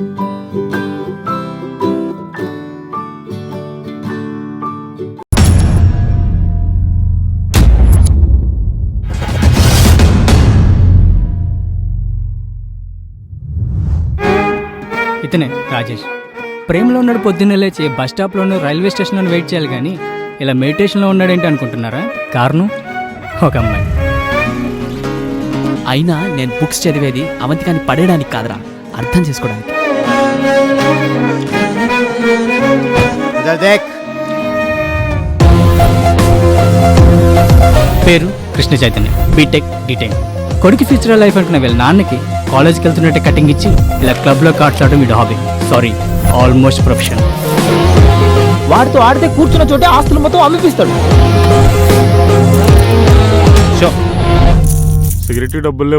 ఇతనే రాజేష్. ప్రేమలో ఉన్నాడు పొద్దున్నే లేచి బస్ స్టాప్లోను రైల్వే స్టేషన్లోను వెయిట్ చేయాలి కానీ ఇలా మెడిటేషన్లో ఉన్నాడేంటి అనుకుంటున్నారా? కారణం ఒక అమ్మాయి. అయినా నేను బుక్స్ చదివేది అవంతి కానీ పడేయడానికి కాదురా. అర్థం చేసుకోవడానికి. देख పేరు కృష్ణ చైతన్య బీటెక్ డిటైన్ కొడుకు ఫ్యూచర్ లైఫ్ అనుకున్న వీళ్ళ నాన్నకి కాలేజ్కి వెళ్తున్నట్టే కటింగ్ ఇచ్చి ఇలా క్లబ్లో కార్డ్స్ ఆడడం వీడు హాబీ సారీ ఆల్మోస్ట్ ప్రొఫెషన్ వాడితో ఆడితే కూర్చున్న చోటే ఆస్తులు మొత్తం అమ్మిపిస్తాడు. సిగరెట్ డబ్బులు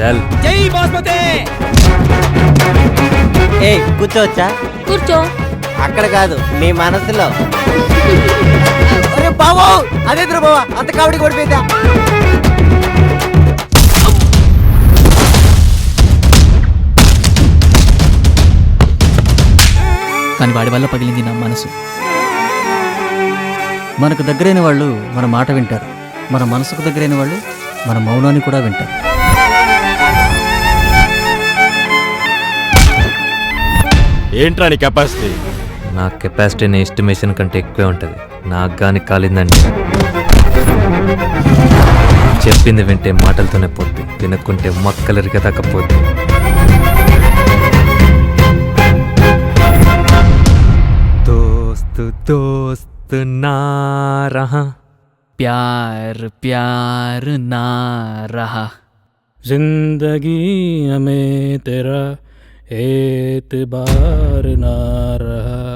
లేవు భయ్యా చల్ ఏ కూర్చోవచ్చా? కూర్చో. అక్కడ కాదు నీ మనసులో. అరే బావో అదే బావా అంత కావడి కొడిపోయిందా? కానీ వాడి వల్ల పగిలింది నా మనసు. మనకు దగ్గరైన వాళ్ళు మన మాట వింటారు. మన మనసుకు దగ్గరైన వాళ్ళు మన మౌనాన్ని కూడా వింటారు. ఏంట్రా నీ కెపాసిటీ నా కెపాసిటీ నీ ఎస్టిమేషన్ కంటే ఎక్కువే ఉంటుంది. నాకు కానీ కాలిందండి. చెప్పింది వింటే మాటలతోనే పోద్ది. తినకుంటే మక్కలరికే తగ్గపోద్ది దోస్త్ దోస్తు నారహ. ప్యార్ ప్యార్ నారహ. జిందగీ అమే తెరా. एतबार ना रहा।